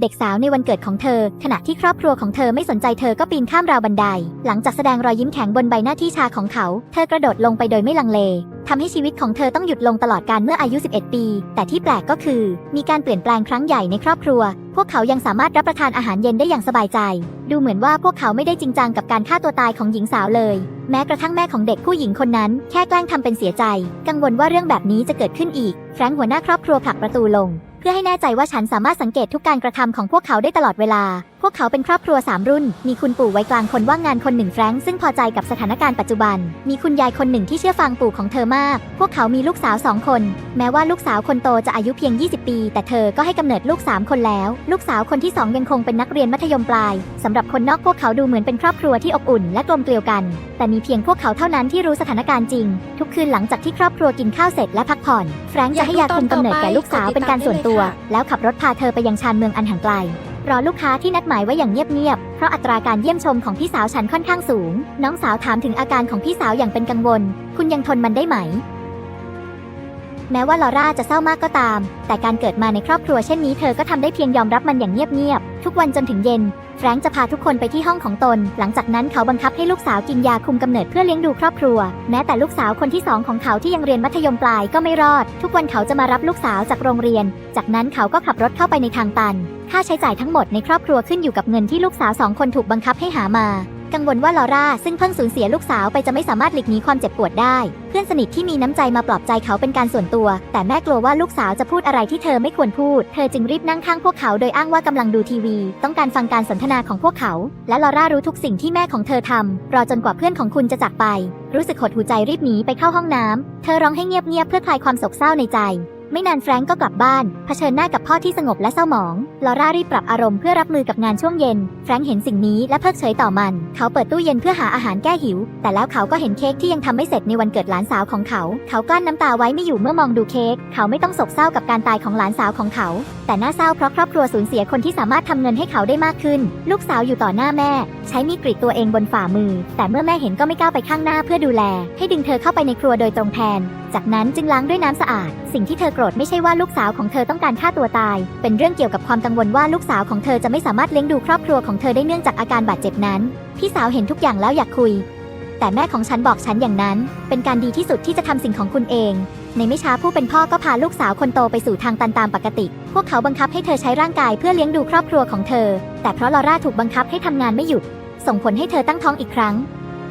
เด็กสาวในวันเกิดของเธอ ขณะที่ครอบครัวของเธอไม่สนใจเธอก็ปีนข้ามราวบันได หลังจากแสดงรอยยิ้มแข็งบนใบหน้าที่ชาของเขา เธอกระโดดลงไปโดยไม่ลังเลทำให้ชีวิตของเธอต้องหยุดลงตลอดการเมื่ออายุ 11 ปี แต่ที่แปลกก็คือ มีการเปลี่ยนแปลงครั้งใหญ่ในครอบครัว พวกเขายังสามารถรับประทานอาหารเย็นได้อย่างสบายใจ ดูเหมือนว่าพวกเขาไม่ได้จริงจังกับการฆ่าตัวตายของหญิงสาวเลย แม้กระทั่งแม่ของเด็กผู้หญิงคนนั้น แค่แกล้งทำเป็นเสียใจ กังวลว่าเรื่องแบบนี้จะเกิดขึ้นอีก แฟรงค์หัวหน้าครอบครัวผลักประตูลง เพื่อให้แน่ใจว่าฉันสามารถสังเกตทุกการกระทำของพวกเขาได้ตลอดเวลาพวกเขาเป็นครอบครัวสามรุ่น มีคุณปู่วัยกลางคนว่างงานคนหนึ่งแฟรงค์ซึ่งพอใจกับสถานการณ์ปัจจุบัน มีคุณยายคนหนึ่งที่เชื่อฟังปู่ของเธอมาก พวกเขามีลูกสาวสองคน แม้ว่าลูกสาวคนโตจะอายุเพียง 20 ปี แต่เธอก็ให้กำเนิดลูก 3 คนแล้ว ลูกสาวคนที่ 2 ยังคงเป็นนักเรียนมัธยมปลายสำหรับคนนอกพวกเขาดูเหมือนเป็นครอบครัวที่อบอุ่นและกลมเกลียวกัน แต่มีเพียงพวกเขาเท่านั้นที่รู้สถานการณ์จริง ทุกคืนหลังจากที่ครอบครัวกินข้าวเสร็จและพักผ่อน แฟรงค์จะให้ยาคุมกำเนิดแก่ลูกสาวเป็นการส่วนตัว แล้วขับรถพาเธอไปยังชานเมืองอันห่างไกล รอลูกค้าที่นัดหมายไว้อย่างเงียบๆ เพราะอัตราการเยี่ยมชมของพี่สาวฉันค่อนข้างสูง น้องสาวถามถึงอาการของพี่สาวอย่างเป็นกังวล คุณยังทนมันได้ไหม แม้ว่าลอร่าจะเศร้ามากก็ตาม แต่การเกิดมาในครอบครัวเช่นนี้เธอก็ทำได้เพียงยอมรับมันอย่างเงียบๆ ทุกวันจนถึงเย็น แฟรงค์จะพาทุกคนไปที่ห้องของตน หลังจากนั้นเขาบังคับให้ลูกสาวกินยาคุมกำเนิดเพื่อเลี้ยงดูครอบครัว แม้แต่ลูกสาวคนที่สองของเขาที่ยังเรียนมัธยมปลายก็ไม่รอด ทุกวันเขาจะมารับลูกสาวจากโรงเรียน จากนั้นเขาก็ขับรถเข้าไปในทางตัน ค่าใช้จ่ายทั้งหมดในครอบครัวขึ้นอยู่กับเงินที่ลูกสาวสองคนถูกบังคับให้หามา กังวลว่าลอร่าซึ่งเพิ่งสูญเสียลูกสาวไปจะไม่สามารถหลีกหนีความเจ็บปวดได้ เพื่อนสนิทที่มีน้ำใจมาปลอบใจเขาเป็นการส่วนตัว แต่แม่กลัวว่าลูกสาวจะพูดอะไรที่เธอไม่ควรพูด เธอจึงรีบนั่งข้างพวกเขาโดยอ้างว่ากำลังดูทีวี ต้องการฟังการสนทนาของพวกเขา และลอร่ารู้ทุกสิ่งที่แม่ของเธอทำรอจนกว่าเพื่อนของคุณจะจากไป รู้สึกหดหูใจรีบหนีไปเข้าห้องน้ำเธอร้องให้เงียบๆเพื่อคลายความโศกเศร้าในใจ ไม่นานแฟรงก์ก็กลับบ้าน เผชิญหน้ากับพ่อที่สงบและเศร้าหมอง ลอร่ารีบปรับอารมณ์เพื่อรับมือกับงานช่วงเย็น แฟรงก์เห็นสิ่งนี้และเพิกเฉยต่อมัน เขาเปิดตู้เย็นเพื่อหาอาหารแก้หิว แต่แล้วเขาก็เห็นเค้กที่ยังทำไม่เสร็จในวันเกิดหลานสาวของเขา เขากลั้นน้ำตาไว้ไม่อยู่เมื่อมองดูเค้ก เขาไม่ต้องโศกเศร้ากับการตายของหลานสาวของเขา แต่น่าเศร้าเพราะครอบครัวสูญเสียคนที่สามารถทำเงินให้เขาได้มากขึ้น ลูกสาวอยู่ต่อหน้าแม่ ใช้มีดกรีดตัวเองบนฝ่ามือ แต่เมื่อแม่เห็นก็ไม่กล้าไปข้างหน้าเพื่อดูแล ให้ดึงเธอเข้าไปในครัวโดยตรงแทน จากนั้นจึงล้างด้วยน้ำสะอาด สิ่งที่เธอโกรธไม่ใช่ว่าลูกสาวของเธอต้องการฆ่าตัวตาย เป็นเรื่องเกี่ยวกับความกังวลว่าลูกสาวของเธอจะไม่สามารถเลี้ยงดูครอบครัวของเธอได้เนื่องจากอาการบาดเจ็บนั้น พี่สาวเห็นทุกอย่างแล้วอยากคุย แต่แม่ของฉันบอกฉันอย่างนั้น เป็นการดีที่สุดที่จะทำสิ่งของคุณเอง ในไม่ช้าผู้เป็นพ่อก็พาลูกสาวคนโตไปสู่ทางตันตามปกติ พวกเขาบังคับให้เธอใช้ร่างกายเพื่อเลี้ยงดูครอบครัวของเธอ แต่เพราะลอร่าถูกบังคับให้ทำงานไม่หยุด ส่งผลให้เธอตั้งท้องอีกครั้ง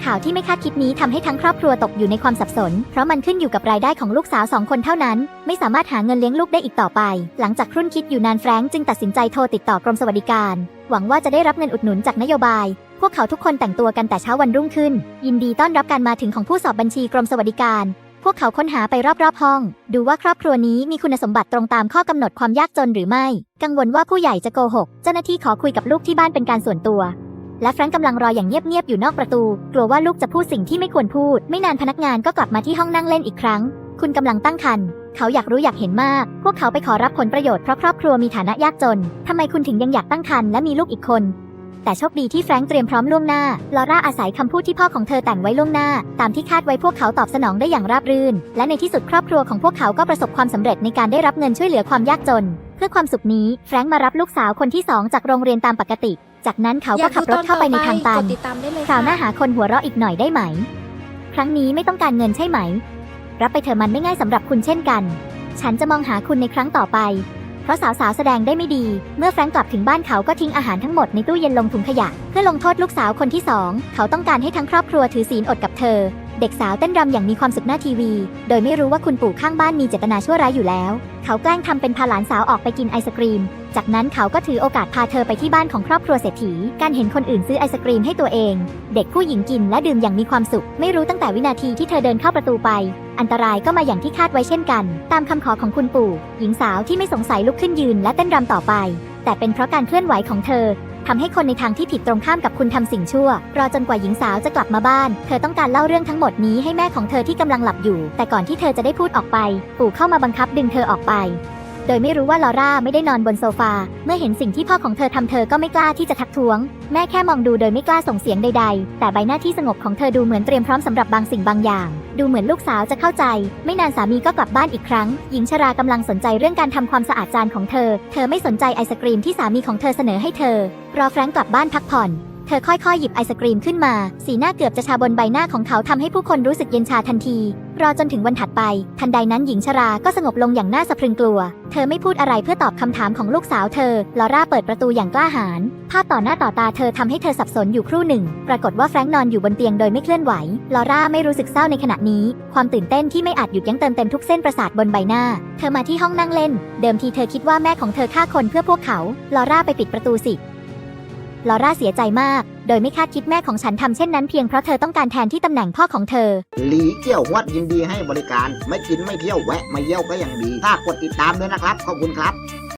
ข่าวที่ไม่คาดคิดนี้ทำให้ทั้งครอบครัวตกอยู่ในความสับสน เพราะมันขึ้นอยู่กับรายได้ของลูกสาวสองคนเท่านั้น ไม่สามารถหาเงินเลี้ยงลูกได้อีกต่อไป หลังจากครุ่นคิดอยู่นานแฟรงก์จึงตัดสินใจโทรติดต่อกรมสวัสดิการ หวังว่าจะได้รับเงินอุดหนุนจากนโยบาย พวกเขาทุกคนแต่งตัวกันแต่เช้าวันรุ่งขึ้น ยินดีต้อนรับการมาถึงของผู้สอบบัญชีกรมสวัสดิการพวกเขาค้นหาไปรอบๆห้อง ดูว่าครอบครัวนี้มีคุณสมบัติตรงตามข้อกำหนดความยากจนหรือไม่ กังวลว่าผู้ใหญ่จะโกหก เจ้าหน้าที่ขอคุยกับลูกที่บ้านเป็นการส่วนตัว และแฟรงก์กำลังรออย่างเงียบๆอยู่นอกประตู กลัวว่าลูกจะพูดสิ่งที่ไม่ควรพูด ไม่นานพนักงานก็กลับมาที่ห้องนั่งเล่นอีกครั้ง คุณกำลังตั้งครรภ์เขาอยากรู้อยากเห็นมาก พวกเขาไปขอรับผลประโยชน์เพราะครอบครัวมีฐานะยากจนทำไมคุณถึงยังอยากตั้งครรภ์และมีลูกอีกคน แต่โชคดีที่แฟรงค์เตรียมพร้อมล่วงหน้า ลอร่าอาศัยคำพูดที่พ่อของเธอแต่งไว้ล่วงหน้า ตามที่คาดไว้พวกเขาตอบสนองได้อย่างราบรื่น และในที่สุดครอบครัวของพวกเขาก็ประสบความสำเร็จในการได้รับเงินช่วยเหลือความยากจน เพื่อความสุขนี้แฟรงค์มารับลูกสาวคนที่สองจากโรงเรียนตามปกติ จากนั้นเขาก็ขับรถเข้าไปในทางตันกดติดตามได้เลยคราวหน้าค่ะหาคนหัวเราะอีกหน่อยได้ไหม ครั้งนี้ไม่ต้องการเงินใช่ไหม รับไปเถอะมันไม่ง่ายสำหรับคุณเช่นกัน ฉันจะมองหาคุณในครั้งต่อไป เพราะสาวๆแสดงได้ไม่ดี เมื่อแฟรงก์กลับถึงบ้านเขาก็ทิ้งอาหารทั้งหมดในตู้เย็นลงถุงขยะ เพื่อลงโทษลูกสาวคนที่สองเขาต้องการให้ทั้งครอบครัวถือศีลอดกับเธอ เด็กสาวเต้นรำอย่างมีความสุขหน้าทีวี โดยไม่รู้ว่าคุณปู่ข้างบ้านมีเจตนาชั่วร้ายอยู่แล้ว เขาแกล้งทำเป็นพาหลานสาวออกไปกินไอศกรีม จากนั้นเขาก็ถือโอกาสพาเธอไปที่บ้านของครอบครัวเศรษฐี การเห็นคนอื่นซื้อไอศกรีมให้ตัวเอง เด็กผู้หญิงกินและดื่มอย่างมีความสุข ไม่รู้ตั้งแต่วินาทีที่เธอเดินเข้าประตูไป อันตรายก็มาอย่างที่คาดไว้เช่นกัน ตามคำขอของคุณปู่ หญิงสาวที่ไม่สงสัยลุกขึ้นยืนและเต้นรำต่อไป แต่เป็นเพราะการเคลื่อนไหวของเธอ ทำให้คนในทางที่ผิดตรงข้ามกับคุณทำสิ่งชั่ว รอจนกว่าหญิงสาวจะกลับมาบ้าน เธอต้องการเล่าเรื่องทั้งหมดนี้ให้แม่ของเธอที่กำลังหลับอยู่ แต่ก่อนที่เธอจะได้พูดออกไป ปู่เข้ามาบังคับดึงเธอออกไป โดยไม่รู้ว่าลอร่าไม่ได้นอนบนโซฟา เมื่อเห็นสิ่งที่พ่อของเธอทำเธอก็ไม่กล้าที่จะทักท้วง แม่แค่มองดูโดยไม่กล้าส่งเสียงใด ๆ แต่ใบหน้าที่สงบของเธอดูเหมือนเตรียมพร้อมสำหรับบางสิ่งบางอย่าง ดูเหมือนลูกสาวจะเข้าใจ ไม่นานสามีก็กลับบ้านอีกครั้ง หญิงชรากำลังสนใจเรื่องการทำความสะอาดจานของเธอ เธอไม่สนใจไอศกรีมที่สามีของเธอเสนอให้เธอ รอแฟรงก์กลับบ้านพักผ่อนเธอค่อยๆ หยิบไอศกรีมขึ้นมา สีหน้าเกือบจะชาบนใบหน้าของเขาทำให้ผู้คนรู้สึกเย็นชาทันที รอจนถึงวันถัดไป ทันใดนั้นหญิงชราก็สงบลงอย่างน่าสะพรึงกลัว เธอไม่พูดอะไรเพื่อตอบคำถามของลูกสาวเธอ ลอร่าเปิดประตูอย่างกล้าหาญ ภาพต่อหน้าต่อตาเธอทำให้เธอสับสนอยู่ครู่หนึ่ง ปรากฏว่าแฟรงค์นอนอยู่บนเตียงโดยไม่เคลื่อนไหว ลอร่าไม่รู้สึกเศร้าในขณะนี้ ความตื่นเต้นที่ไม่อาจหยุดยั้งเติมเต็มทุกเส้นประสาทบนใบหน้า เธอมาที่ห้องนั่งเล่น เดิมทีเธอคิดว่าแม่ของเธอฆ่าคนเพื่อพวกเขา ลอร่าไปปิดประตูสิ ลอร่าเสียใจมาก โดยไม่คาดคิดแม่ของฉันทำเช่นนั้นเพียงเพราะเธอต้องการแทนที่ตำแหน่งพ่อของเธอ หลีเกี่ยววัดยินดีให้บริการ ไม่กินไม่เที่ยวแวะมาเยี่ยวก็ยังดี ถ้ากดติดตามด้วยนะครับ ขอบคุณครับ